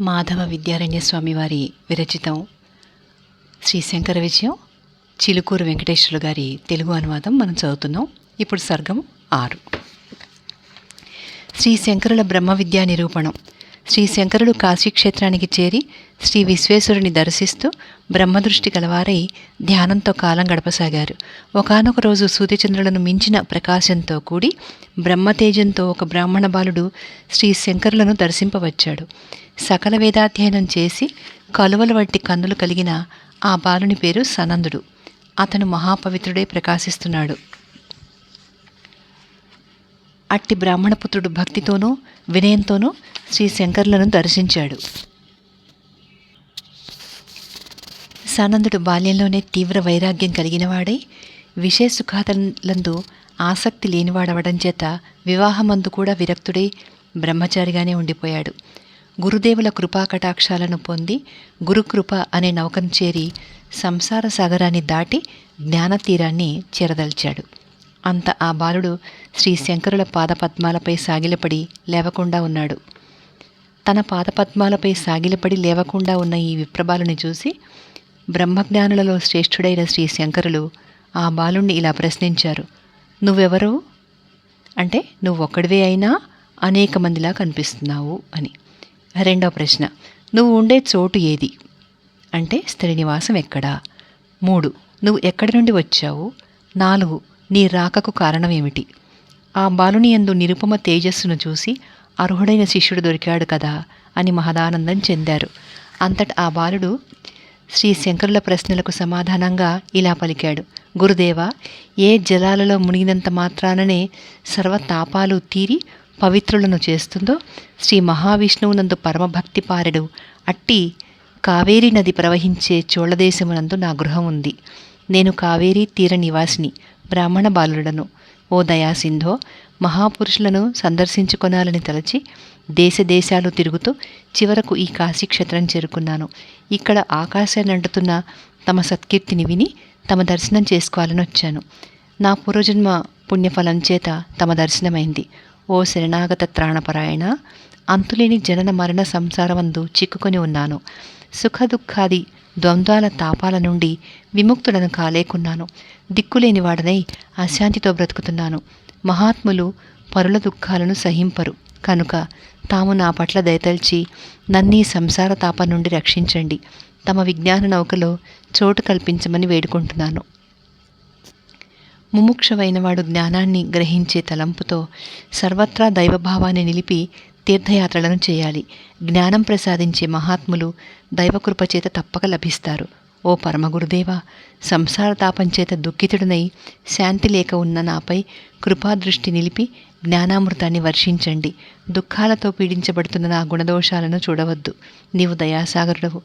మాధవ విద్యారణ్య స్వామి వారి విరచితం. శ్రీ శంకర విజయం చిలుకూరు వెంకటేశ్వరులు గారి తెలుగు అనువాదం మనం చదువుతున్నాం. ఇప్పుడు సర్గం ఆరు. శ్రీ శంకరుల బ్రహ్మ విద్యా నిరూపణం. శ్రీ శంకరుడు కాశీక్షేత్రానికి చేరి శ్రీ విశ్వేశ్వరుని దర్శిస్తూ బ్రహ్మదృష్టి కలవారై ధ్యానంతో కాలం గడపసాగారు. ఒకనొక రోజు సూర్యచంద్రులను మించిన ప్రకాశంతో కూడి బ్రహ్మతేజంతో ఒక బ్రాహ్మణ బాలుడు శ్రీ శంకరులను దర్శింపవచ్చాడు సకల వేదాధ్యయనం చేసి కలువల వంటి కన్నులు కలిగిన ఆ బాలుని పేరు సనందుడు. అతను మహాపవిత్రుడే ప్రకాశిస్తున్నాడు. అట్టి బ్రాహ్మణపుత్రుడు భక్తితోనూ వినయంతోనూ శ్రీ శంకర్లను దర్శించాడు. సనందుడు బాల్యంలోనే తీవ్ర వైరాగ్యం కలిగినవాడై విషయ సుఖాతలందు ఆసక్తి లేనివాడవడం చేత వివాహమందు కూడా విరక్తుడై బ్రహ్మచారిగానే ఉండిపోయాడు. గురుదేవుల కృపా కటాక్షాలను పొంది గురుకృప అనే నౌకను చేరి సంసార సాగరాన్ని దాటి జ్ఞానతీరాన్ని చేరదల్చాడు. అంత ఆ బాలుడు శ్రీ శంకరుల పాదపద్మాలపై సాగిలపడి లేవకుండా ఉన్నాడు. తన పాదపద్మాలపై సాగిలపడి లేవకుండా ఉన్న ఈ విప్రబాలుని చూసి బ్రహ్మజ్ఞానులలో శ్రేష్ఠుడైన శ్రీ శంకరులు ఆ బాలుణ్ణి ఇలా ప్రశ్నించారు. నువ్వెవరు? అంటే నువ్వు ఒక్కడివే అయినా అనేక మందిలా కనిపిస్తున్నావు అని. రెండవ ప్రశ్న. నువ్వు ఉండే చోటు ఏది? అంటే స్త్రీ నివాసం ఎక్కడా? మూడు. నువ్వు ఎక్కడి నుండి వచ్చావు? నాలుగు. నీ రాకకు కారణం ఏమిటి? ఆ బాలుని యందు నిరుపమ తేజస్సును చూసి అర్హుడైన శిష్యుడు దొరికాడు కదా అని మహదానందం చెందారు. అంతట ఆ బాలుడు శ్రీ శంకరుల ప్రశ్నలకు సమాధానంగా ఇలా పలికాడు. గురుదేవ ఏ జలాలలో మునిగినంత మాత్రాననే సర్వతాపాలు తీరి పవిత్రులను చేస్తుందో శ్రీ మహావిష్ణువునందు పరమభక్తి పారెడు అట్టి కావేరీ నది ప్రవహించే చోళదేశమునందు నా గృహం ఉంది. నేను కావేరీ తీర నివాసిని బ్రాహ్మణ బాలుడను. ఓ దయాసింధో మహాపురుషులను సందర్శించుకొనాలని తలచి దేశ దేశాలు తిరుగుతూ చివరకు ఈ కాశీక్షేత్రం చేరుకున్నాను. ఇక్కడ ఆకాశాన్ని అంటుతున్న తమ సత్కీర్తిని విని తమ దర్శనం చేసుకోవాలని వచ్చాను. నా పూర్వజన్మ పుణ్యఫలం చేత తమ దర్శనమైంది. ఓ శరణాగత త్రాణపరాయణ అంతులేని జనన మరణ సంసారమందు చిక్కుకొని ఉన్నాను. సుఖ దుఃఖాది ద్వంద్వాల తాపాల నుండి విముక్తులను కాలేకున్నాను. దిక్కులేని వాడనై అశాంతితో బ్రతుకుతున్నాను. మహాత్ములు పరుల దుఃఖాలను సహింపరు. కనుక తాము నా పట్ల దయతల్చి నన్నీ సంసార తాపం నుండి రక్షించండి. తమ విజ్ఞాన నౌకలో చోటు కల్పించమని వేడుకుంటున్నాను. ముముక్షవైనవాడు జ్ఞానాన్ని గ్రహించే తలంపుతో సర్వత్రా దైవభావాన్ని నిలిపి తీర్థయాత్రలను చేయాలి. జ్ఞానం ప్రసాదించే మహాత్ములు దైవకృపచేత తప్పక లభిస్తారు. ఓ పరమగురుదేవా సంసార తాపం దుఃఖితుడనై శాంతి లేక ఉన్న నాపై కృపాదృష్టి నిలిపి జ్ఞానామృతాన్ని వర్షించండి. దుఃఖాలతో పీడించబడుతున్న నా గుణదోషాలను చూడవద్దు. నీవు దయాసాగరుడవు.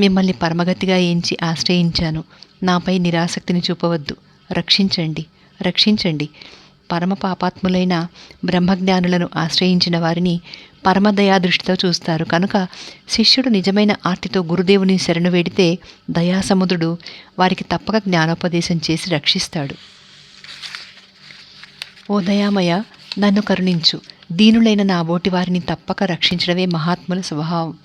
మిమ్మల్ని పరమగతిగా ఎంచి ఆశ్రయించాను. నాపై నిరాసక్తిని చూపవద్దు. రక్షించండి రక్షించండి. పరమ పాపాత్ములైన బ్రహ్మజ్ఞానులను ఆశ్రయించిన వారిని పరమదయా దృష్టితో చూస్తారు. కనుక శిష్యుడు నిజమైన ఆర్తితో గురుదేవుని శరణు వేడితే దయాసముద్రుడు వారికి తప్పక జ్ఞానోపదేశం చేసి రక్షిస్తాడు. ఓ దయామయ నన్ను కరుణించు. దీనులైన నా బోటి వారిని తప్పక రక్షించడమే మహాత్ముల స్వభావం.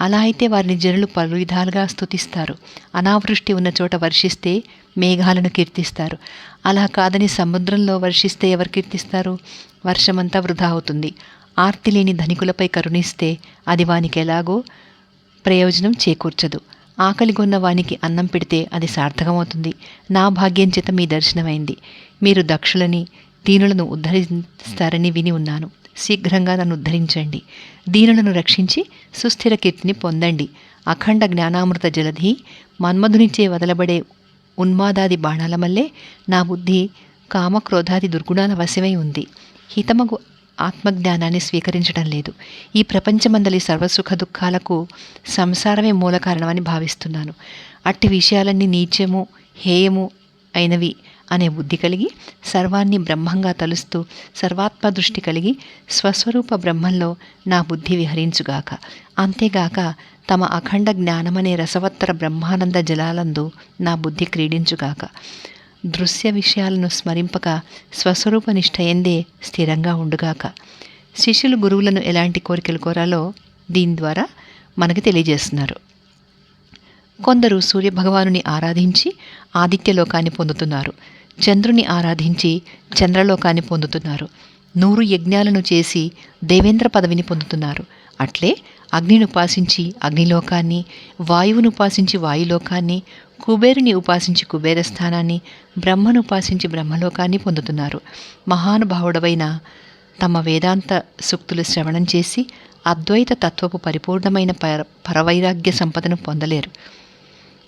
అలా అయితే వారిని జనులు పలు విధాలుగా స్తుతిస్తారు. అనావృష్టి ఉన్న చోట వర్షిస్తే మేఘాలను కీర్తిస్తారు. అలా కాదని సముద్రంలో వర్షిస్తే ఎవరు కీర్తిస్తారు? వర్షమంతా వృధా అవుతుంది. ఆర్తి లేని ధనికులపై కరుణిస్తే అది వానికి ఎలాగో ప్రయోజనం చేకూర్చదు. ఆకలిగొన్న వానికి అన్నం పెడితే అది సార్థకమవుతుంది. నా భాగ్యం చేత మీ దర్శనమైంది. మీరు దక్షులని దీనులను ఉద్ధరిస్తారని విని ఉన్నాను. శీఘ్రంగా నన్ను ఉద్ధరించండి. దీనులను రక్షించి సుస్థిర కీర్తిని పొందండి. అఖండ జ్ఞానామృత జలధి మన్మధునిచే వదలబడే ఉన్మాదాది బాణాల మల్లే నా బుద్ధి కామక్రోధాది దుర్గుణాల వశమై ఉంది. హితమగు ఆత్మజ్ఞానాన్ని స్వీకరించడం లేదు. ఈ ప్రపంచమందలి సర్వసుఖ దుఃఖాలకు సంసారమే మూల కారణమని భావిస్తున్నాను. అట్టి విషయాలన్నీ నీచము హేయము అయినవి అనే బుద్ధి కలిగి సర్వాన్ని బ్రహ్మంగా తలుస్తూ సర్వాత్మ దృష్టి కలిగి స్వస్వరూప బ్రహ్మంలో నా బుద్ధి విహరించుగాక. అంతేగాక తమ అఖండ జ్ఞానమనే రసవత్తర బ్రహ్మానంద జలాలందు నా బుద్ధి క్రీడించుగాక. దృశ్య విషయాలను స్మరింపక స్వస్వరూప నిష్ఠయందే స్థిరంగా ఉండుగాక. శిష్యులు గురువులను ఎలాంటి కోరికలు కోరాలో దీని ద్వారా మనకి తెలియజేస్తున్నారు. కొందరు సూర్యభగవానుని ఆరాధించి ఆదిత్యలోకాన్ని పొందుతున్నారు. చంద్రుని ఆరాధించి చంద్రలోకాన్ని పొందుతున్నారు. నూరు యజ్ఞాలను చేసి దేవేంద్ర పదవిని పొందుతున్నారు. అట్లే అగ్నిని ఉపాసించి అగ్నిలోకాన్ని వాయువును ఉపాసించి వాయులోకాన్ని కుబేరుని ఉపాసించి కుబేర స్థానాన్ని బ్రహ్మను ఉపాసించి బ్రహ్మలోకాన్ని పొందుతున్నారు. మహానుభావుడవైన తమ వేదాంత సూక్తులు శ్రవణం చేసి అద్వైత తత్వపు పరిపూర్ణమైన పర పరవైరాగ్య సంపదను పొందలేరు.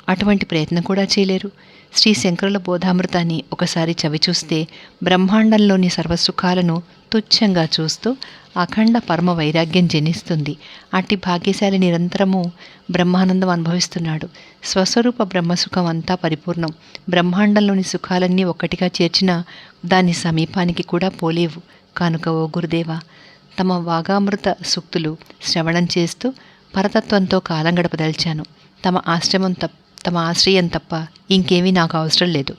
అటువంటి ప్రయత్నం కూడా చేయలేరు. శ్రీ శంకరుల బోధామృతాన్ని ఒకసారి చవిచూస్తే బ్రహ్మాండంలోని సర్వసుఖాలను తుచ్చంగా చూస్తూ అఖండ పరమ వైరాగ్యం జనిస్తుంది. అట్టి భాగ్యశాలి నిరంతరము బ్రహ్మానందం అనుభవిస్తున్నాడు. స్వస్వరూప బ్రహ్మసుఖం అంతా పరిపూర్ణం. బ్రహ్మాండంలోని సుఖాలన్నీ ఒక్కటిగా చేర్చిన దాని సమీపానికి కూడా పోలేవు. కనుక ఓ గురుదేవ తమ వాగామృత సూక్తులు శ్రవణం చేస్తూ పరతత్వంతో కాలం గడపదలిచాను. తమ ఆశ్రమం తప్ప తమ ఆశ్రయం తప్ప ఇంకేమీ నాకు అవసరం లేదు.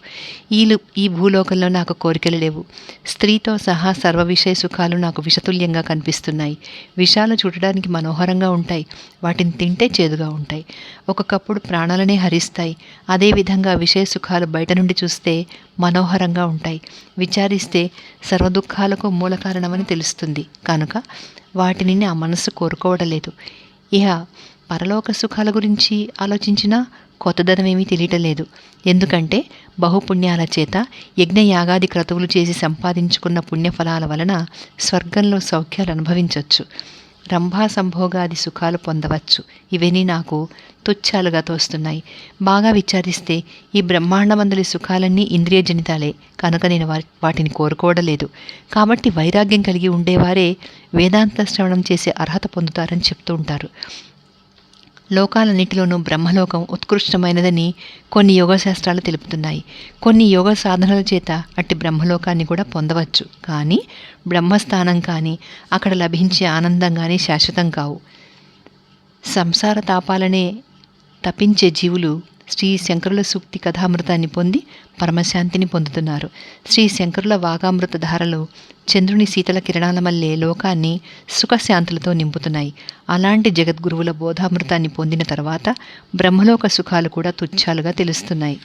ఈలు ఈ భూలోకంలో నాకు కోరికలు లేవు. స్త్రీతో సహా సర్వ విషయ సుఖాలు నాకు విషతుల్యంగా కనిపిస్తున్నాయి. విషాలు చూడడానికి మనోహరంగా ఉంటాయి. వాటిని తింటే చేదుగా ఉంటాయి. ఒక్కొక్కప్పుడు ప్రాణాలనే హరిస్తాయి. అదేవిధంగా విషయ సుఖాలు బయట నుండి చూస్తే మనోహరంగా ఉంటాయి. విచారిస్తే సర్వ దుఃఖాలకు మూల కారణమని తెలుస్తుంది. కనుక వాటిని నా మనసు కోరుకోవడం లేదు. ఇహ పరలోక సుఖాల గురించి ఆలోచించినా కొత్తదనమేమీ తెలియటలేదు. ఎందుకంటే బహుపుణ్యాల చేత యజ్ఞయాగాది క్రతువులు చేసి సంపాదించుకున్న పుణ్యఫలాల వలన స్వర్గంలో సౌఖ్యాలు అనుభవించవచ్చు రంభా సంభోగాది సుఖాలు పొందవచ్చు. ఇవన్నీ నాకు తుచ్చాలుగా తోస్తున్నాయి. బాగా విచారిస్తే ఈ బ్రహ్మాండమందలి సుఖాలన్నీ ఇంద్రియజనితాలే. కనుక నేను వాటిని కోరుకోవడలేదు. కాబట్టి వైరాగ్యం కలిగి ఉండేవారే వేదాంత శ్రవణం చేసే అర్హత పొందుతారని చెప్తూ ఉంటారు. లోకాలన్నిటిలోనూ బ్రహ్మలోకం ఉత్కృష్టమైనదని కొన్ని యోగ శాస్త్రాలు తెలుపుతున్నాయి. కొన్ని యోగ సాధనల చేత అట్టి బ్రహ్మలోకాన్ని కూడా పొందవచ్చు. కానీ బ్రహ్మస్థానం కానీ అక్కడ లభించే ఆనందం కానీ శాశ్వతం కావు. సంసార తాపాలనే తపించే జీవులు శ్రీ శంకరుల సూక్తి కథామృతాన్ని పొంది పరమశాంతిని పొందుతున్నారు. శ్రీ శంకరుల వాగామృత ధారలు చంద్రుని శీతల కిరణాల మల్లే లోకాన్ని సుఖశాంతులతో నింపుతున్నాయి. అలాంటి జగద్గురువుల బోధామృతాన్ని పొందిన తర్వాత బ్రహ్మలోక సుఖాలు కూడా తుచ్చాలుగా తెలుస్తున్నాయి.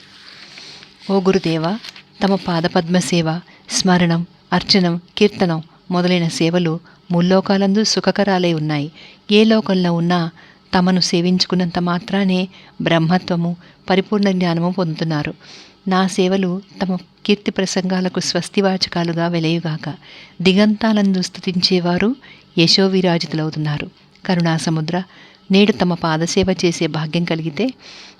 ఓ గురుదేవ తమ పాదపద్మ సేవ స్మరణం అర్చనం కీర్తనం మొదలైన సేవలు ముల్లోకాలందు సుఖకరాలై ఉన్నాయి. ఏ లోకంలో ఉన్నా తమను సేవించుకున్నంత మాత్రానే బ్రహ్మత్వము పరిపూర్ణ జ్ఞానము పొందుతున్నారు. నా సేవలు తమ కీర్తి ప్రసంగాలకు స్వస్తివాచకాలుగా వెలయుగాక. దిగంతాలందు స్థుతించేవారు యశోవిరాజితులవుతున్నారు. కరుణాసముద్ర నేడు తమ పాదసేవ చేసే భాగ్యం కలిగితే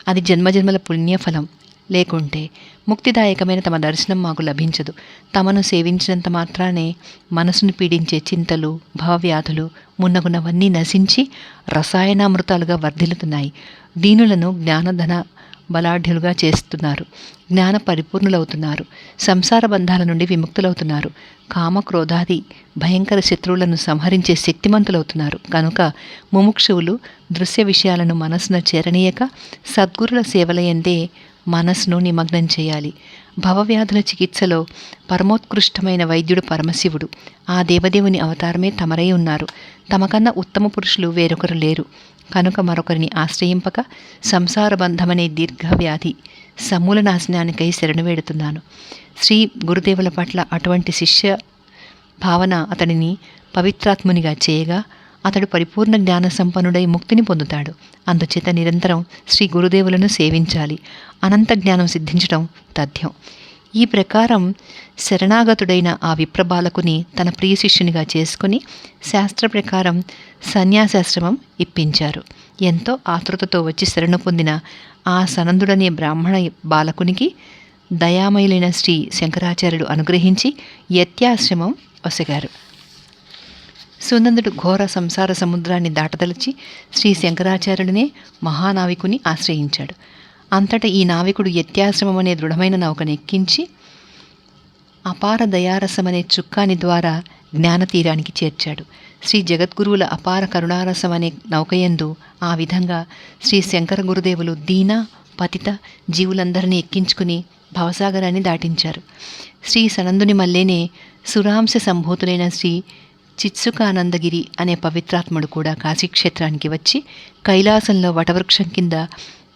అది జన్మజన్మల పుణ్యఫలం. లేకుంటే ముక్తిదాయకమైన తమ దర్శనం మాకు లభించదు. తమను సేవించినంత మాత్రానే మనసును పీడించే చింతలు భవవ్యాధులు మున్నగునవన్నీ నశించి రసాయనామృతాలుగా వర్ధిల్లుతున్నాయి. దీనులను జ్ఞానధన బలాఢ్యులుగా చేస్తున్నారు. జ్ఞాన పరిపూర్ణులవుతున్నారు. సంసార బంధాల నుండి విముక్తులవుతున్నారు. కామక్రోధాది భయంకర శత్రువులను సంహరించే శక్తిమంతులవుతున్నారు. కనుక ముముక్షువులు దృశ్య విషయాలను మనసున చేరనీయక సద్గురుల సేవలయందే మనస్సును నిమగ్నం చేయాలి. భవవ్యాధుల చికిత్సలో పరమోత్కృష్టమైన వైద్యుడు పరమశివుడు. ఆ దేవదేవుని అవతారమే తమరై ఉన్నారు. తమకన్నా ఉత్తమ పురుషులు వేరొకరు లేరు. కనుక మరొకరిని ఆశ్రయింపక సంసార బంధమనే దీర్ఘవ్యాధి సమూల నాశనానికై శరణు వేడుతున్నాను. శ్రీ గురుదేవుల పట్ల అటువంటి శిష్య భావన అతడిని పవిత్రాత్మునిగా చేయగా అతడు పరిపూర్ణ జ్ఞాన సంపన్నుడై ముక్తిని పొందుతాడు. అందుచేత నిరంతరం శ్రీ గురుదేవులను సేవించాలి. అనంత జ్ఞానం సిద్ధించడం తథ్యం. ఈ ప్రకారం శరణాగతుడైన ఆ విప్రబాలకుని తన ప్రియ శిష్యునిగా చేసుకుని శాస్త్ర ప్రకారం సన్యాసాశ్రమం ఇప్పించారు. ఎంతో ఆతృతతో వచ్చి శరణు పొందిన ఆ సనందుడనే బ్రాహ్మణ బాలకునికి దయామయులైన శ్రీ శంకరాచార్యుడు అనుగ్రహించి యత్యాశ్రమం వసగారు. సునందుడు ఘోర సంసార సముద్రాన్ని దాటదలిచి శ్రీ శంకరాచార్యుడినే మహానావికుని ఆశ్రయించాడు. అంతటా ఈ నావికుడు యత్యాశ్రమం అనే దృఢమైన నౌకను ఎక్కించి అపార దయారసమనే చుక్కాని ద్వారా జ్ఞానతీరానికి చేర్చాడు. శ్రీ జగద్గురువుల అపార కరుణారసం అనే నౌకయందు ఆ విధంగా శ్రీ శంకర గురుదేవులు దీన పతిత జీవులందరినీ ఎక్కించుకుని భవసాగరాన్ని దాటించారు. శ్రీ సనందుని మల్లేనే సురాంశ సంభూతులైన శ్రీ చిత్సుకానందగిరి అనే పవిత్రాత్ముడు కూడా కాశీక్షేత్రానికి వచ్చి కైలాసంలో వటవృక్షం కింద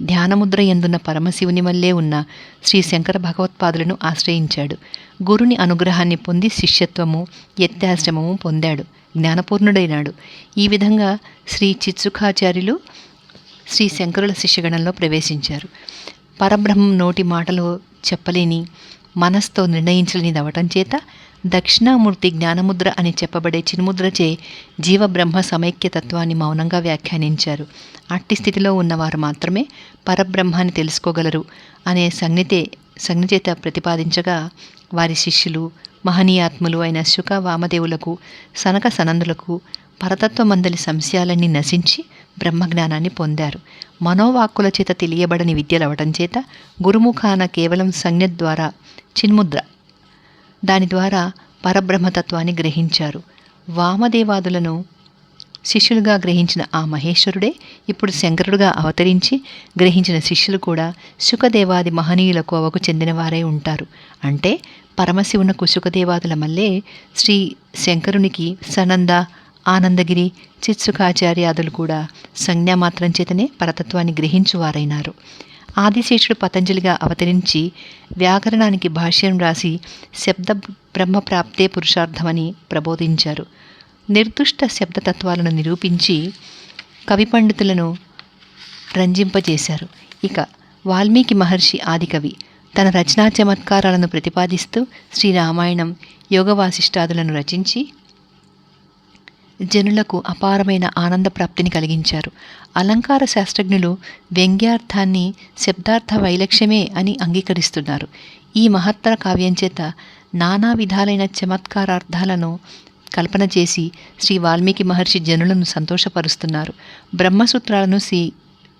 ధ్యానముద్ర ఎందున్న పరమశివుని వల్లే ఉన్న శ్రీ శంకర భగవత్పాదులను ఆశ్రయించాడు. గురుని అనుగ్రహాన్ని పొంది శిష్యత్వము యత్యాశ్రమము పొందాడు. జ్ఞానపూర్ణుడైనాడు. ఈ విధంగా శ్రీ చిత్సుఖాచార్యులు శ్రీ శంకరుల శిష్యగణంలో ప్రవేశించారు. పరబ్రహ్మం నోటి మాటలో చెప్పలేని మనస్తో నిర్ణయించలేనిది అవటం చేత దక్షిణామూర్తి జ్ఞానముద్ర అని చెప్పబడే చిన్ముద్రచే జీవబ్రహ్మ సమైక్య తత్వాన్ని మౌనంగా వ్యాఖ్యానించారు. అట్టి స్థితిలో ఉన్నవారు మాత్రమే పరబ్రహ్మాన్ని తెలుసుకోగలరు అనే సంజ్ఞతే సంజ్ఞచేత ప్రతిపాదించగా వారి శిష్యులు మహనీయాత్ములు అయిన శుక వామదేవులకు సనక సనందులకు పరతత్వమందలి సంశయాలన్నీ నశించి బ్రహ్మజ్ఞానాన్ని పొందారు. మనోవాక్కుల చేత తెలియబడని విద్యలవటం చేత గురుముఖాన కేవలం సంజ్ఞ ద్వారా చిన్ముద్ర దాని ద్వారా పరబ్రహ్మతత్వాన్ని గ్రహించారు. వామదేవాదులను శిష్యులుగా గ్రహించిన ఆ మహేశ్వరుడే ఇప్పుడు శంకరుడుగా అవతరించి గ్రహించిన శిష్యులు కూడా శుకదేవాది మహనీయుల కోవకు చెందినవారై ఉంటారు. అంటే పరమశివునకు శుకదేవాదుల మల్లే శ్రీ శంకరునికి సనంద ఆనందగిరి చిత్సుకాచార్యాదులు కూడా సంజ్ఞామాత్రం చేతనే పరతత్వాన్ని గ్రహించువారైనారు. ఆదిశేషుడు పతంజలిగా అవతరించి వ్యాకరణానికి భాష్యం రాసి శబ్ద బ్రహ్మ ప్రాప్తే పురుషార్థమని ప్రబోధించారు. నిర్దుష్ట శబ్దతత్వాలను నిరూపించి కవి పండితులను రంజింపజేశారు. ఇక వాల్మీకి మహర్షి ఆదికవి తన రచనా చమత్కారాలను ప్రతిపాదిస్తూ శ్రీరామాయణం యోగవాసిష్టాదులను రచించి జనులకు అపారమైన ఆనంద ప్రాప్తిని కలిగించారు. అలంకార శాస్త్రజ్ఞులు వ్యంగ్యార్థాన్ని శబ్దార్థ వైలక్ష్యమే అని అంగీకరిస్తున్నారు. ఈ మహత్తర కావ్యం చేత నానా విధాలైన చమత్కారార్థాలను కల్పన చేసి శ్రీ వాల్మీకి మహర్షి జనులను సంతోషపరుస్తున్నారు. బ్రహ్మసూత్రాలను శ్రీ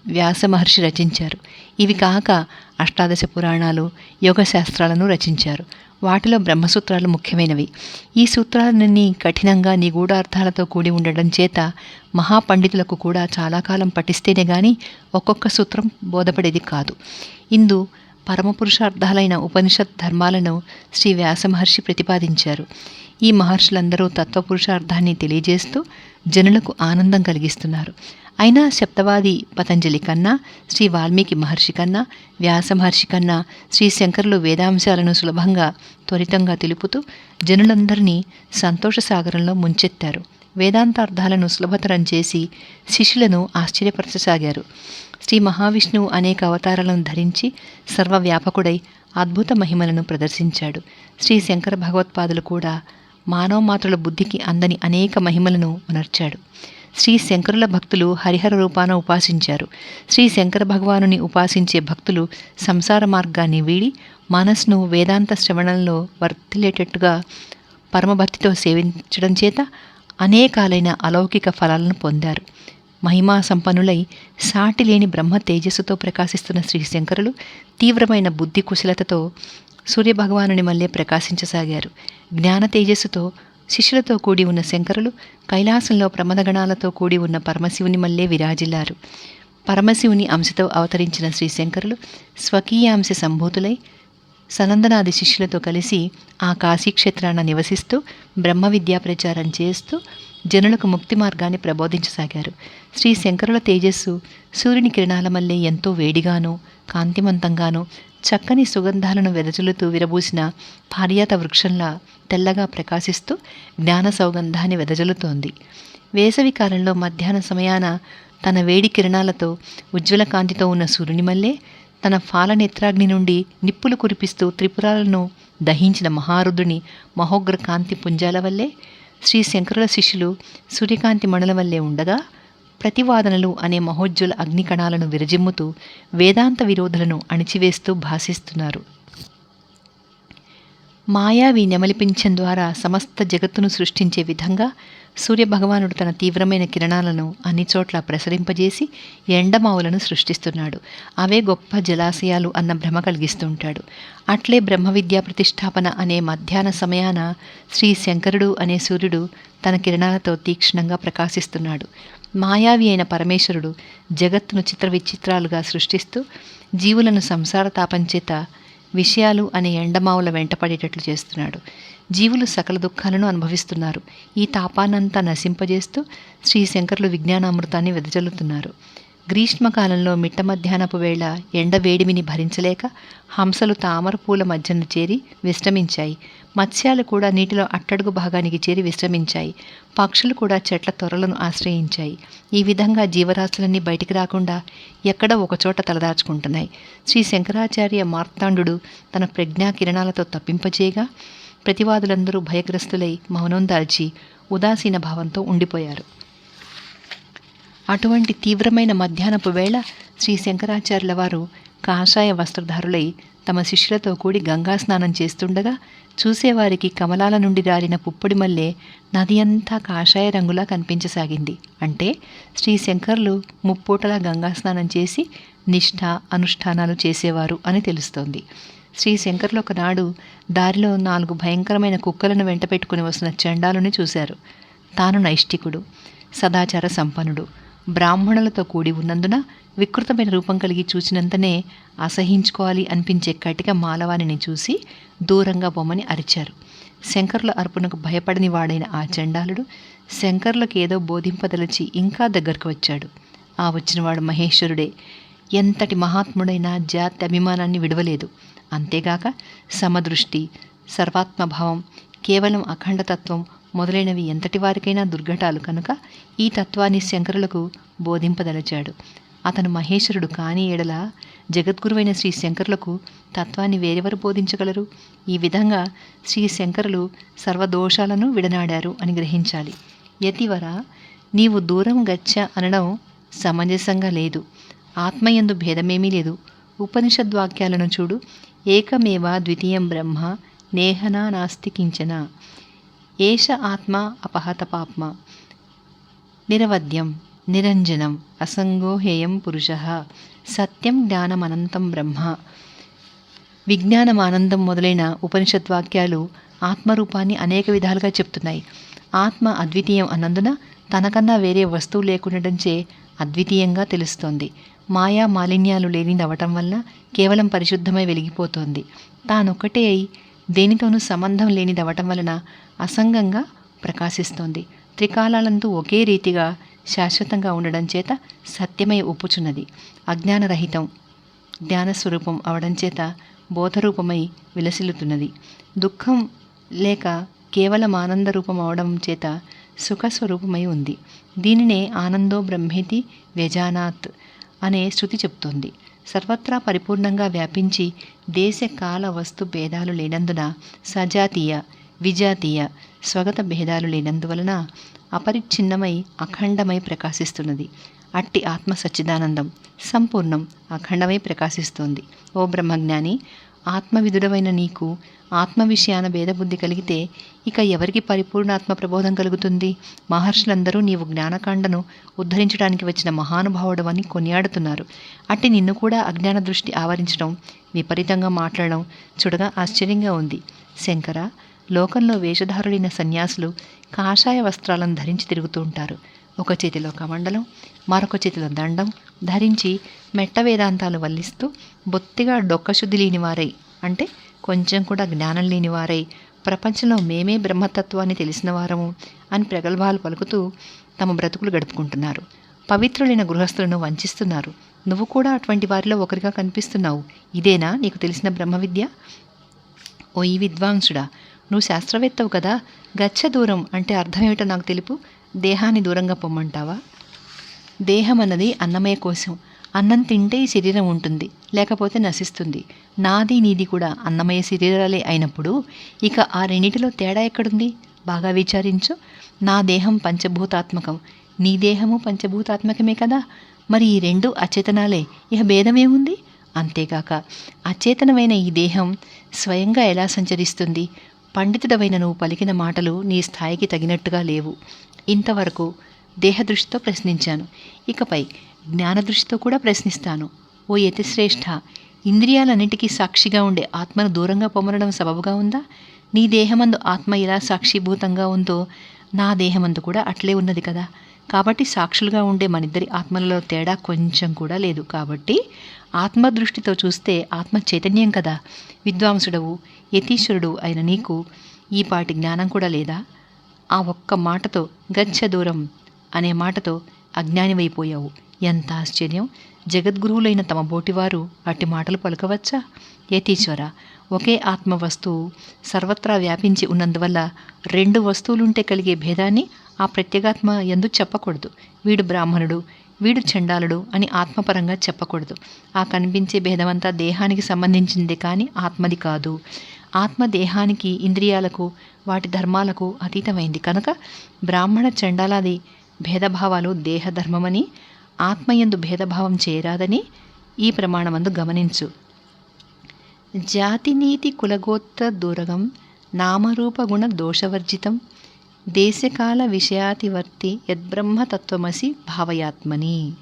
వ్యాస మహర్షి రచించారు. ఇవి కాక అష్టాదశ పురాణాలు యోగ శాస్త్రాలను రచించారు. వాటిలో బ్రహ్మసూత్రాలు ముఖ్యమైనవి. ఈ సూత్రాలన్నీ కఠినంగా నిగూఢార్థాలతో కూడి ఉండడం చేత మహాపండితులకు కూడా చాలా కాలం పఠిస్తేనే గాని ఒక్కొక్క సూత్రం బోధపడేది కాదు. ఇందు పరమపురుషార్థాలైన ఉపనిషత్ ధర్మాలను శ్రీ వ్యాస మహర్షి ప్రతిపాదించారు. ఈ మహర్షులందరూ తత్వపురుషార్థాన్ని తెలియజేస్తూ జనులకు ఆనందం కలిగిస్తున్నారు. అయినా శబ్దవాది పతంజలి కన్నా శ్రీ వాల్మీకి మహర్షి కన్నా వ్యాస మహర్షి కన్నా శ్రీ శంకరులు వేదాంశాలను సులభంగా త్వరితంగా తెలుపుతూ జనులందరినీ సంతోషసాగరంలో ముంచెత్తారు. వేదాంతార్థాలను సులభతరం చేసి శిష్యులను ఆశ్చర్యపరచసాగారు. శ్రీ మహావిష్ణువు అనేక అవతారాలను ధరించి సర్వవ్యాపకుడై అద్భుత మహిమలను ప్రదర్శించాడు. శ్రీ శంకర భగవత్పాదులు కూడా మానవ మాతృల బుద్ధికి అందని అనేక మహిమలను ఉనర్చాడు. శ్రీ శంకరుల భక్తులు హరిహర రూపాన ఉపాసించారు. శ్రీ శంకర భగవానుని ఉపాసించే భక్తులు సంసార మార్గాన్ని వీడి మనస్ను వేదాంత శ్రవణంలో వర్తిలేటట్టుగా పరమభక్తితో సేవించడం చేత అనేకాలైన అలౌకిక ఫలాలను పొందారు. మహిమా సంపన్నులై సాటి లేని బ్రహ్మ తేజస్సుతో ప్రకాశిస్తున్న శ్రీ శంకరులు తీవ్రమైన బుద్ధి కుశలతతో సూర్యభగవానుని మళ్ళీ ప్రకాశించసాగారు. జ్ఞాన తేజస్సుతో శిష్యులతో కూడి ఉన్న శంకరులు కైలాసంలో ప్రమదగణాలతో కూడి ఉన్న పరమశివుని మల్లే విరాజిల్లారు. పరమశివుని అంశతో అవతరించిన శ్రీ శంకరులు స్వకీయ అంశ సంభూతులై సనందనాది శిష్యులతో కలిసి ఆ కాశీక్షేత్రాన నివసిస్తూ బ్రహ్మ విద్యా ప్రచారం చేస్తూ జనులకు ముక్తి మార్గాన్ని ప్రబోధించసాగారు. శ్రీ శంకరుల తేజస్సు సూర్యుని కిరణాల మల్లే ఎంతో వేడిగాను కాంతిమంతంగాను చక్కని సుగంధాలను వెదజల్లుతూ విరబూసిన పారియాత వృక్షంలా తెల్లగా ప్రకాశిస్తూ జ్ఞాన సౌగంధాన్ని వెదజల్లుతోంది. వేసవి కాలంలో మధ్యాహ్న సమయాన తన వేడి కిరణాలతో ఉజ్వల కాంతితో ఉన్న సూర్యుని మల్లే తన ఫాలనేత్రాగ్ని నుండి నిప్పులు కురిపిస్తూ త్రిపురాలను దహించిన మహారుద్రుని మహోగ్ర కాంతి పుంజాల వల్లే శ్రీ శంకరుల శిష్యులు సూర్యకాంతి మణుల వల్లే ఉండగా ప్రతివాదనలు అనే మహోజ్జుల అగ్నికణాలను విరజిమ్ముతూ వేదాంత విరోధులను అణిచివేస్తూ భాసిస్తున్నారు. మాయావి నెమలిపించం ద్వారా సమస్త జగత్తును సృష్టించే విధంగా సూర్యభగవానుడు తన తీవ్రమైన కిరణాలను అన్ని చోట్ల ప్రసరింపజేసి ఎండమావులను సృష్టిస్తున్నాడు. అవే గొప్ప జలాశయాలు అన్న భ్రమ కలిగిస్తుంటాడు. అట్లే బ్రహ్మ విద్యా ప్రతిష్టాపన అనే మధ్యాహ్న సమయాన శ్రీ శంకరుడు అనే సూర్యుడు తన కిరణాలతో తీక్షణంగా ప్రకాశిస్తున్నాడు. మాయావి అయిన పరమేశ్వరుడు జగత్తును చిత్ర విచిత్రాలుగా సృష్టిస్తూ జీవులను సంసార తాపం చేత విషయాలు అనే ఎండమావుల వెంటపడేటట్లు చేస్తున్నాడు. జీవులు సకల దుఃఖాలను అనుభవిస్తున్నారు. ఈ తాపానంతా నశింపజేస్తూ శ్రీ శంకరులు విజ్ఞానామృతాన్ని వెదజల్లుతున్నారు. గ్రీష్మకాలంలో మిట్ట మధ్యాహ్నపు వేళ ఎండ వేడిమిని భరించలేక హంసలు తామర పూల మధ్యన చేరి విశ్రమించాయి. మత్స్యాలు కూడా నీటిలో అట్టడుగు భాగానికి చేరి విశ్రమించాయి. పక్షులు కూడా చెట్ల త్వరలను ఆశ్రయించాయి. ఈ విధంగా జీవరాశులన్నీ బయటికి రాకుండా ఎక్కడ ఒకచోట తలదాచుకుంటున్నాయి. శ్రీ శంకరాచార్య మార్తాండు తన ప్రజ్ఞా కిరణాలతో తప్పింపజేయగా ప్రతివాదులందరూ భయగ్రస్తులై మౌనం దాల్చి ఉదాసీన భావంతో ఉండిపోయారు. అటువంటి తీవ్రమైన మధ్యాహ్నపు వేళ శ్రీ శంకరాచార్యుల వారు కాషాయ వస్త్రధారులై తమ శిష్యులతో కూడి గంగా స్నానం చేస్తుండగా చూసేవారికి కమలాల నుండి రాలిన పుప్పొడి మల్లె నది అంతా కాషాయ రంగులా కనిపించసాగింది. అంటే శ్రీ శంకర్లు ముప్పూటలా గంగా స్నానం చేసి నిష్ఠ అనుష్ఠానాలు చేసేవారు అని తెలుస్తోంది. శ్రీ శంకర్లు ఒకనాడు దారిలో నాలుగు భయంకరమైన కుక్కలను వెంట పెట్టుకుని వస్తున్న చండాలని చూశారు. తాను నైష్టికుడు సదాచార సంపన్నుడు. బ్రాహ్మణులతో కూడి ఉన్నందున వికృతమైన రూపం కలిగి చూసినంతనే అసహించుకోవాలి అనిపించే కటిక మాలవాణిని చూసి దూరంగా బొమ్మని అరిచారు. శంకరుల అర్పునకు భయపడని వాడైన ఆ చండాలుడు శంకర్లకు ఏదో బోధింపదలచి ఇంకా దగ్గరకు వచ్చాడు. ఆ వచ్చినవాడు మహేశ్వరుడే ఎంతటి మహాత్ముడైన జాతి అభిమానాన్ని విడవలేదు. అంతేగాక సమదృష్టి సర్వాత్మభావం కేవలం అఖండతత్వం మొదలైనవి ఎంతటి వారికైనా దుర్ఘటాలు కనుక ఈ తత్వాన్ని శంకరులకు బోధింపదలచాడు. అతను మహేశ్వరుడు కాని ఎడల జగద్గురువైన శ్రీ శంకరులకు తత్వాన్ని వేరెవరు బోధించగలరు? ఈ విధంగా శ్రీ శంకరులు సర్వదోషాలను విడనాడారు అని గ్రహించాలి. యతివర నీవు దూరం గచ్చ అనడం సమంజసంగా లేదు. ఆత్మయందు భేదమేమీ లేదు. ఉపనిషద్వాక్యాలను చూడు. ఏకమేవ ద్వితీయం బ్రహ్మ నేహనా నాస్తి కించన. ఏష ఆత్మ అపహత పాప్మ. నిరవద్యం. నిరంజనం అసంగోహేయం పురుష సత్యం జ్ఞానమనంతం బ్రహ్మ. విజ్ఞానం ఆనందం మొదలైన ఉపనిషత్ వాక్యాలు ఆత్మరూపాన్ని అనేక విధాలుగా చెప్తున్నాయి. ఆత్మ అద్వితీయం అన్నందున తనకన్నా వేరే వస్తువు లేకుండటంచే అద్వితీయంగా తెలుస్తోంది. మాయా మాలిన్యాలు లేనిదవటం వల్ల కేవలం పరిశుద్ధమై వెలిగిపోతోంది. తానొక్కటే అయి దేనితోనూ సంబంధం లేనిదవటం వలన అసంగంగా ప్రకాశిస్తోంది. త్రికాలాలందు ఒకే రీతిగా శాశ్వతంగా ఉండడం చేత సత్యమై ఒప్పుచున్నది. అజ్ఞానరహితం జ్ఞానస్వరూపం అవడం చేత బోధరూపమై విలసిల్లుతున్నది. దుఃఖం లేక కేవలం ఆనంద రూపం అవడం చేత సుఖస్వరూపమై ఉంది. దీనినే ఆనందో బ్రహ్మేతి వ్యజానాత్ అనే శృతి చెప్తోంది. సర్వత్రా పరిపూర్ణంగా వ్యాపించి దేశ కాల వస్తు భేదాలు లేనందున సజాతీయ విజాతీయ స్వగత భేదాలు లేనందువలన అపరిచ్ఛిన్నమై అఖండమై ప్రకాశిస్తున్నది. అట్టి ఆత్మ సచ్చిదానందం సంపూర్ణం అఖండమై ప్రకాశిస్తోంది. ఓ బ్రహ్మజ్ఞాని ఆత్మవిధుడమైన నీకు ఆత్మ విషయాన భేదబుద్ధి కలిగితే ఇక ఎవరికి పరిపూర్ణాత్మ ప్రబోధం కలుగుతుంది? మహర్షులందరూ నీవు జ్ఞానకాండను ఉద్ధరించడానికి వచ్చిన మహానుభావుడు అని కొనియాడుతున్నారు. అట్టి నిన్ను కూడా అజ్ఞాన దృష్టి ఆవరించడం విపరీతంగా మాట్లాడడం చూడగా ఆశ్చర్యంగా ఉంది. శంకర లోకంలో వేషధారులైన సన్యాసులు కాషాయ వస్త్రాలను ధరించి తిరుగుతూ ఉంటారు. ఒక చేతిలో కమండలం మరొక చేతిలో దండం ధరించి మెట్ట వేదాంతాలు వల్లిస్తూ బొత్తిగా డొక్కశుద్ధి లేని వారై అంటే కొంచెం కూడా జ్ఞానం లేని వారై ప్రపంచంలో మేమే బ్రహ్మతత్వాన్ని తెలిసిన వారము అని ప్రగల్భాలు పలుకుతూ తమ బ్రతుకులు గడుపుకుంటున్నారు. పవిత్రులైన గృహస్థులను వంచిస్తున్నారు. నువ్వు కూడా అటువంటి వారిలో ఒకరిగా కనిపిస్తున్నావు. ఇదేనా నీకు తెలిసిన బ్రహ్మ విద్య ఓ ఈ విద్వాంసుడా నువ్వు శాస్త్రవేత్తవు కదా గచ్చ దూరం అంటే అర్థం ఏమిటో నాకు తెలుపు దేహాన్ని దూరంగా పొమ్మంటావా? దేహం అన్నది అన్నమయ కోసం అన్నం తింటే ఈ శరీరం ఉంటుంది లేకపోతే నశిస్తుంది. నాది నీది కూడా అన్నమయ శరీరాలే అయినప్పుడు ఇక ఆ రెండింటిలో తేడా ఎక్కడుంది? బాగా విచారించు. నా దేహం పంచభూతాత్మకం. నీ దేహము పంచభూతాత్మకమే కదా? మరి ఈ రెండు అచేతనాలే. ఇక భేదమేముంది? అంతేగాక అచేతనమైన ఈ దేహం స్వయంగా ఎలా సంచరిస్తుంది? పండితుడవైన నువ్వు పలికిన మాటలు నీ స్థాయికి తగినట్టుగా లేవు. ఇంతవరకు దేహదృష్టితో ప్రశ్నించాను. ఇకపై జ్ఞానదృష్టితో కూడా ప్రశ్నిస్తాను. ఓ యతిశ్రేష్ఠ ఇంద్రియాలన్నింటికీ సాక్షిగా ఉండే ఆత్మను దూరంగా పొమరడం సబబుగా ఉందా? నీ దేహమందు ఆత్మ ఎలా సాక్షిభూతంగా ఉందో నా దేహమందు కూడా అట్లే ఉన్నది కదా. కాబట్టి సాక్షులుగా ఉండే మనిద్దరి ఆత్మలలో తేడా కొంచెం కూడా లేదు. కాబట్టి ఆత్మదృష్టితో చూస్తే ఆత్మ చైతన్యం కదా. విద్వాంసుడవు యతీశ్వరుడు అయిన నీకు ఈ పాటి జ్ఞానం కూడా లేదా? ఆ ఒక్క మాటతో గచ్చ దూరం అనే మాటతో అజ్ఞానివైపోయావు. ఎంత ఆశ్చర్యం! జగద్గురువులైన తమ బోటివారు అట్టి మాటలు పలకవచ్చా? యతీశ్వర ఒకే ఆత్మ వస్తువు సర్వత్రా వ్యాపించి ఉన్నందువల్ల రెండు వస్తువులుంటే కలిగే భేదాన్ని ఆ ప్రత్యేగాత్మ ఎందు చెప్పకూడదు. వీడు బ్రాహ్మణుడు వీడు చండాలుడు అని ఆత్మపరంగా చెప్పకూడదు. ఆ కనిపించే భేదమంతా దేహానికి సంబంధించిందే కానీ ఆత్మది కాదు. ఆత్మ దేహానికి ఇంద్రియాలకు వాటి ధర్మాలకు అతీతమైంది కనుక బ్రాహ్మణ చండాలాది భేదభావాలు దేహధర్మమని ఆత్మయందు భేదభావం చేరాదని ఈ ప్రమాణమందు గమనించు. జాతినీతి కులగోత్ర దూరగం నామరూపగుణ దోషవర్జితం దేశకాల విషయాతివర్తి యద్బ్రహ్మతత్వమసి భావయాత్మని.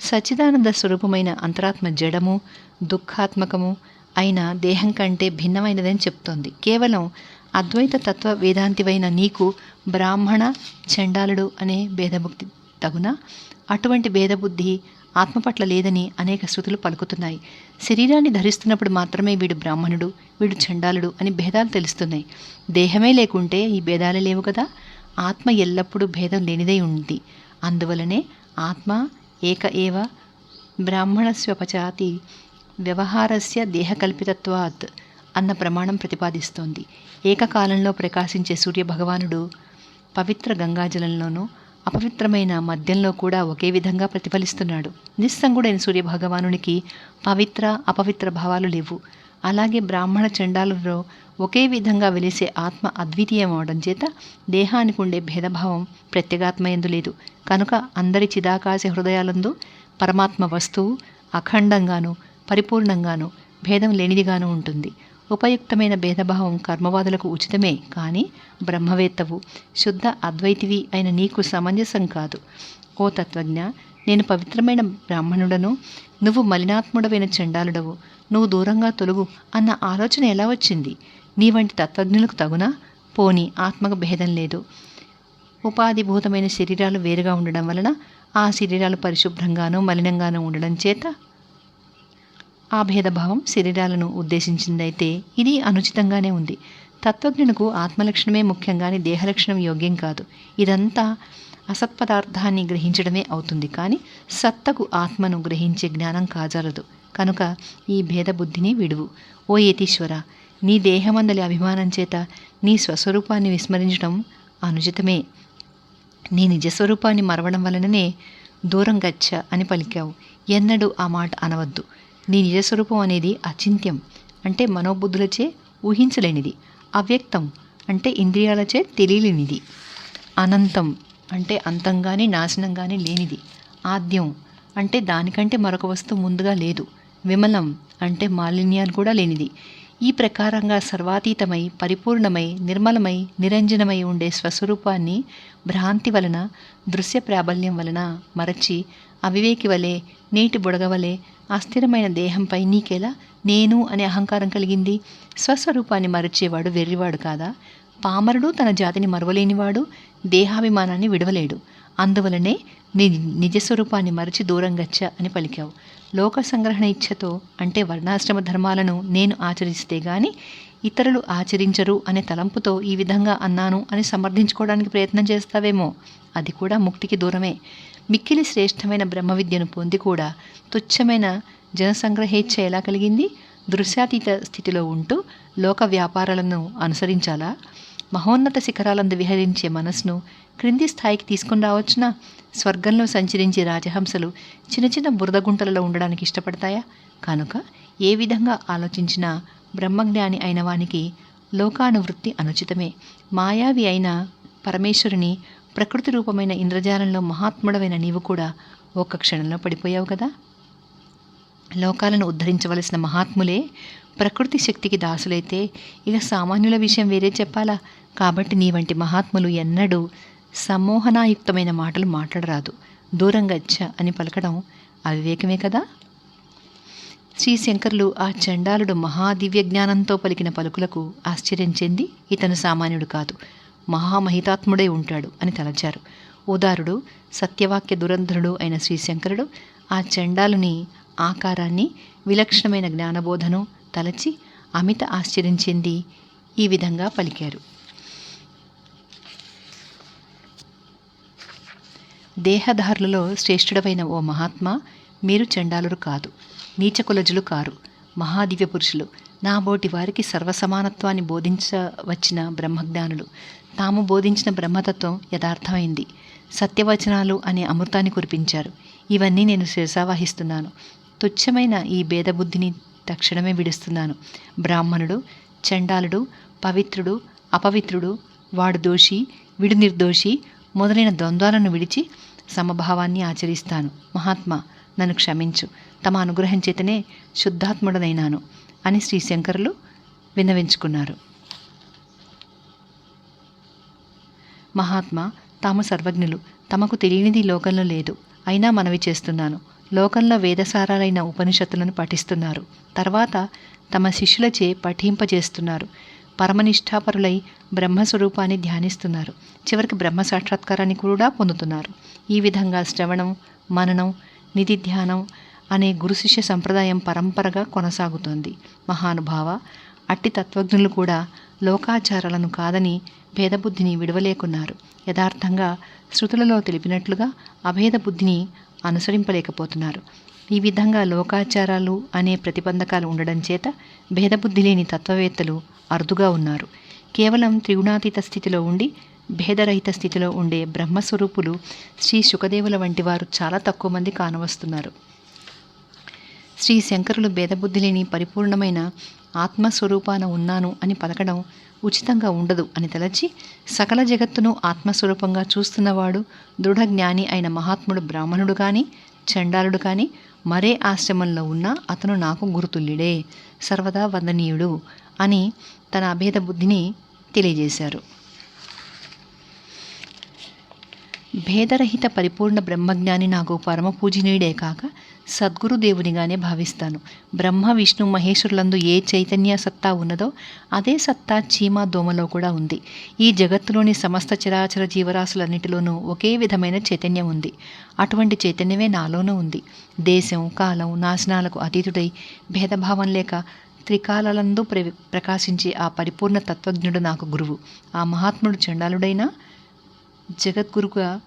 సచ్చిదానంద స్వరూపమైన అంతరాత్మ జడము దుఃఖాత్మకము అయిన దేహం కంటే భిన్నమైనదని చెప్తోంది. కేవలం అద్వైత తత్వ వేదాంతివైన నీకు బ్రాహ్మణ చండాలుడు అనే భేదబుద్ధి తగున అటువంటి భేదబుద్ధి ఆత్మ పట్ల లేదని అనేక శృతులు పలుకుతున్నాయి. శరీరాన్ని ధరిస్తున్నప్పుడు మాత్రమే వీడు బ్రాహ్మణుడు వీడు చండాలుడు అని భేదాలు తెలుస్తున్నాయి. దేహమే లేకుంటే ఈ భేదాలే లేవు కదా? ఆత్మ ఎల్లప్పుడూ భేదం లేనిదై ఉంది అందువలనే ఆత్మ ఏక ఏవ బ్రాహ్మణస్వపచాతి వ్యవహారస్య దేహకల్పితత్వాత్ అన్న ప్రమాణం ప్రతిపాదిస్తోంది. ఏకకాలంలో ప్రకాశించే సూర్య భగవానుడు పవిత్ర గంగాజలంలోనూ అపవిత్రమైన మద్యంలో కూడా ఒకే విధంగా ప్రతిఫలిస్తున్నాడు. నిస్సంగుడైన సూర్య భగవానునికి పవిత్ర అపవిత్ర భావాలు లేవు. అలాగే బ్రాహ్మణ చండాలలో ఒకే విధంగా వెలిసే ఆత్మ అద్వితీయం అవడం చేత దేహానికి ఉండే భేదభావం ప్రత్యేగాత్మ ఎందు లేదు. కనుక అందరి చిదాకాశ హృదయాలందు పరమాత్మ వస్తువు అఖండంగాను పరిపూర్ణంగాను భేదం లేనిదిగాను ఉంటుంది. ఉపయుక్తమైన భేదభావం కర్మవాదులకు ఉచితమే కానీ బ్రహ్మవేత్తవు శుద్ధ అద్వైతివి అయిన నీకు సమంజసం కాదు. ఓ తత్వజ్ఞ నేను పవిత్రమైన బ్రాహ్మణుడను నువ్వు మలినాత్ముడవైన చండాలుడవు. నువ్వు దూరంగా తొలుగు అన్న ఆలోచన ఎలా వచ్చింది? నీ వంటి తత్వజ్ఞులకు తగునా? పోని ఆత్మకు భేదం లేదు. ఉపాధిభూతమైన శరీరాలు వేరుగా ఉండడం వలన ఆ శరీరాలు పరిశుభ్రంగానూ మలినంగానూ ఉండడం చేత? ఆ భేదభావం శరీరాలను ఉద్దేశించిందైతే ఇది అనుచితంగానే ఉంది. తత్వజ్ఞునకు ఆత్మలక్షణమే ముఖ్యంగాని దేహలక్షణం యోగ్యం కాదు. ఇదంతా అసత్పదార్థాన్ని గ్రహించడమే అవుతుంది కానీ సత్తకు ఆత్మను గ్రహించే జ్ఞానం కాజాలదు. కనుక ఈ భేదబుద్ధిని విడువు. ఓ యతీశ్వర నీ దేహమందలి అభిమానం చేత నీ స్వస్వరూపాన్ని విస్మరించడం అనుచితమే. నీ నిజస్వరూపాన్ని మరవడం వలననే దూరం గచ్చ అని పలికావు. ఎన్నడూ ఆ మాట అనవద్దు. నీ నిజస్వరూపం అనేది అచింత్యం అంటే మనోబుద్ధులచే ఊహించలేనిది. అవ్యక్తం అంటే ఇంద్రియాలచే తెలియలేనిది. అనంతం అంటే అంతంగాని నాశనంగాని లేనిది. ఆద్యం అంటే దానికంటే మరొక వస్తువు ముందుగా లేదు. విమలం అంటే మాలిన్యాన్ని కూడా లేనిది. ఈ ప్రకారంగా సర్వాతీతమై పరిపూర్ణమై నిర్మలమై నిరంజనమై ఉండే స్వస్వరూపాన్ని భ్రాంతి వలన దృశ్య ప్రాబల్యం వలన మరచి అవివేకి వలె నీటి బుడగ వలె అస్థిరమైన దేహంపై నీకెలా నేను అనే అహంకారం కలిగింది? స్వస్వరూపాన్ని మరచేవాడు వెర్రివాడు కాదా? పామరుడు తన జాతిని మరవలేనివాడు దేహాభిమానాన్ని విడవలేడు. అందువలనే నీ నిజస్వరూపాన్ని మరచి దూరం గచ్చ అని పలికావు. లోక సంగ్రహణ ఇచ్ఛతో అంటే వర్ణాశ్రమ ధర్మాలను నేను ఆచరిస్తే గాని ఇతరులు ఆచరించరు అనే తలంపుతో ఈ విధంగా అన్నాను అని సమర్థించుకోవడానికి ప్రయత్నం చేస్తావేమో? అది కూడా ముక్తికి దూరమే. మిక్కిలి శ్రేష్టమైన బ్రహ్మ విద్యను పొంది కూడా తుచ్చమైన జనసంగ్రహేచ్ఛ ఎలా కలిగింది? దృశ్యాతీత స్థితిలో ఉంటూ లోక వ్యాపారాలను అనుసరించాలా? మహోన్నత శిఖరాలందు విహరించే మనస్సును క్రింది స్థాయికి తీసుకుని రావచ్చునా స్వర్గంలో సంచరించే రాజహంసలు చిన్న చిన్న బురద గుంటలలో ఉండడానికి ఇష్టపడతాయా? కనుక ఏ విధంగా ఆలోచించినా బ్రహ్మజ్ఞాని అయిన వానికి లోకానువృత్తి అనుచితమే. మాయావి అయిన పరమేశ్వరుని ప్రకృతి రూపమైన ఇంద్రజాలంలో మహాత్ముడమైన నీవు కూడా ఒక్క క్షణంలో పడిపోయావు కదా? లోకాలను ఉద్ధరించవలసిన మహాత్ములే ప్రకృతి శక్తికి దాసులైతే ఇక సామాన్యుల విషయం వేరే చెప్పాలా? కాబట్టి నీ వంటి మహాత్ములు ఎన్నడూ సమ్మోహనాయుక్తమైన మాటలు మాట్లాడరాదు. దూరంగా చ అని పలకడం అవివేకమే కదా? శ్రీ శంకరులు ఆ చండాలుడు మహాదివ్య జ్ఞానంతో పలికిన పలుకులకు ఆశ్చర్యం చెంది ఇతను సామాన్యుడు కాదు. మహామహితాత్ముడై ఉంటాడు అని తలచారు. ఉదారుడు సత్యవాక్య దురంధరుడు అయిన శ్రీశంకరుడు ఆ చండాలుని ఆకారాన్ని విలక్షణమైన జ్ఞానబోధను తలచి అమిత ఆశ్చర్యం చెంది ఈ విధంగా పలికారు. దేహధారులలో శ్రేష్ఠుడమైన ఓ మహాత్మా మీరు చండాలురు కాదు నీచకులజులు కారు మహాదివ్య పురుషులు నా బోటి వారికి సర్వసమానత్వాన్ని బోధించవచ్చిన బ్రహ్మజ్ఞానులు. తాము బోధించిన బ్రహ్మతత్వం యథార్థమైంది. సత్యవచనాలు అనే అమృతాన్ని కురిపించారు. ఇవన్నీ నేను శిరసావహిస్తున్నాను. తుచ్చమైన ఈ భేదబుద్ధిని తక్షణమే విడుస్తున్నాను. బ్రాహ్మణుడు చండాలుడు పవిత్రుడు అపవిత్రుడు వాడు దోషి విడు నిర్దోషి మొదలైన ద్వంద్వాలను విడిచి సమభావాన్ని ఆచరిస్తాను. మహాత్మా నన్ను క్షమించు. తమ అనుగ్రహం చేతనే శుద్ధాత్ముడనైనాను అని శ్రీశంకరులు విన్నవించుకున్నారు. మహాత్మా తాము సర్వజ్ఞులు. తమకు తెలియనిది లోకంలో లేదు. అయినా మనవి చేస్తున్నాను. లోకంలో వేదసారాలైన ఉపనిషత్తులను పఠిస్తున్నారు. తర్వాత తమ శిష్యులచే పఠింపజేస్తున్నారు. పరమనిష్ఠాపరులై బ్రహ్మస్వరూపాన్ని ధ్యానిస్తున్నారు. చివరికి బ్రహ్మ సాక్షాత్కారాన్ని కూడా పొందుతున్నారు. ఈ విధంగా శ్రవణం మననం నిధి ధ్యానం అనే గురు శిష్య సంప్రదాయం పరంపరగా కొనసాగుతోంది. మహానుభావ అట్టి తత్వజ్ఞులు కూడా లోకాచారాలను కాదని భేదబుద్ధిని విడవలేకున్నారు. యథార్థంగా శృతులలో తెలిపినట్లుగా అభేద బుద్ధిని అనుసరింపలేకపోతున్నారు. ఈ విధంగా లోకాచారాలు అనే ప్రతిబంధకాలు ఉండడం చేత భేదబుద్ధి లేని తత్వవేత్తలు అరుదుగా ఉన్నారు. కేవలం త్రిగుణాతీత స్థితిలో ఉండి భేదరహిత స్థితిలో ఉండే బ్రహ్మస్వరూపులు శ్రీ శుకదేవుల వంటి వారు చాలా తక్కువ మంది కానవస్తున్నారు. శ్రీ శంకరులు భేదబుద్ధి లేని పరిపూర్ణమైన ఆత్మస్వరూపాన ఉన్నాను అని పలకడం ఉచితంగా ఉండదు అని తలచి సకల జగత్తును ఆత్మస్వరూపంగా చూస్తున్నవాడు దృఢ జ్ఞాని అయిన మహాత్ముడు బ్రాహ్మణుడు కానీ చండాలుడు కానీ మరే ఆశ్రమంలో ఉన్నా అతను నాకు గురుతుల్యుడే. సర్వదా వందనీయుడు. అని తన అభేద బుద్ధిని తెలియజేశారు. భేదరహిత పరిపూర్ణ బ్రహ్మజ్ఞాని నాకు పరమ పూజనీయుడే కాక సద్గురు దేవునిగానే భావిస్తాను. బ్రహ్మ విష్ణు మహేశ్వరులందు ఏ చైతన్య సత్తా ఉన్నదో అదే సత్తా చీమ దోమలో కూడా ఉంది. ఈ జగత్తులోని సమస్త చరాచర జీవరాశులన్నిటిలోనూ ఒకే విధమైన చైతన్యం ఉంది. అటువంటి చైతన్యమే నాలోనూ ఉంది. దేశం కాలం నాశనాలకు అతీతుడై భేదభావం లేక త్రికాలందు ప్ర ప్రకాశించే ఆ పరిపూర్ణ తత్వజ్ఞుడు నాకు గురువు. ఆ మహాత్ముడు చండాలుడైనా జగద్గురుగా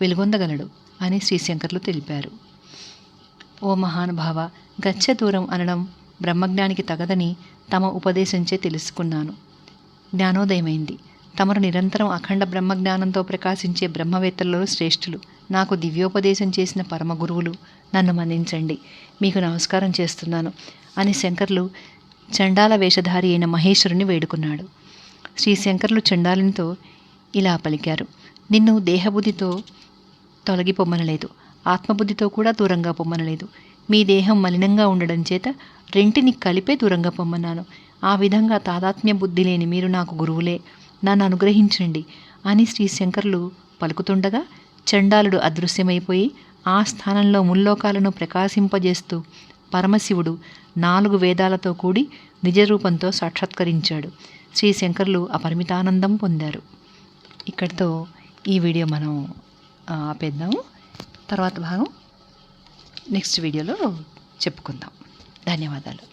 వెలుగొందగలడు అని శ్రీశంకర్లు తెలిపారు. ఓ మహానుభావ గచ్చ దూరం అనడం బ్రహ్మజ్ఞానికి తగదని తమ ఉపదేశంచే తెలుసుకున్నాను. జ్ఞానోదయమైంది. తమరు నిరంతరం అఖండ బ్రహ్మజ్ఞానంతో ప్రకాశించే బ్రహ్మవేత్తలలో శ్రేష్ఠులు. నాకు దివ్యోపదేశం చేసిన పరమ గురువులు నన్ను మన్నించండి. మీకు నమస్కారం చేస్తున్నాను అని శంకర్లు చండాల వేషధారి అయిన మహేశ్వరుని వేడుకున్నాడు. శ్రీ శంకరులు చండాలునితో ఇలా పలికారు. నిన్ను దేహబుద్ధితో తొలగిపోమ్మనలేదు. ఆత్మబుద్ధితో కూడా దూరంగా పొమ్మనలేదు. మీ దేహం మలినంగా ఉండడం చేత రెంటిని కలిపే దూరంగా పొమ్మన్నాను. ఆ విధంగా తాదాత్మ్య బుద్ధి లేని మీరు నాకు గురువులే. నన్ను అనుగ్రహించండి అని శ్రీ శంకరులు పలుకుతుండగా చండాలుడు అదృశ్యమైపోయి ఆ స్థానంలో ముల్లోకాలను ప్రకాశింపజేస్తూ పరమశివుడు నాలుగు వేదాలతో కూడి నిజరూపంతో సాక్షాత్కరించాడు. శ్రీ శంకర్లు అపరిమితానందం పొందారు. ఇక్కడితో ఈ వీడియో మనం ఆ, ఆపేద్దాము తర్వాత భాగం నెక్స్ట్ వీడియోలో చెప్పుకుందాం. ధన్యవాదాలు.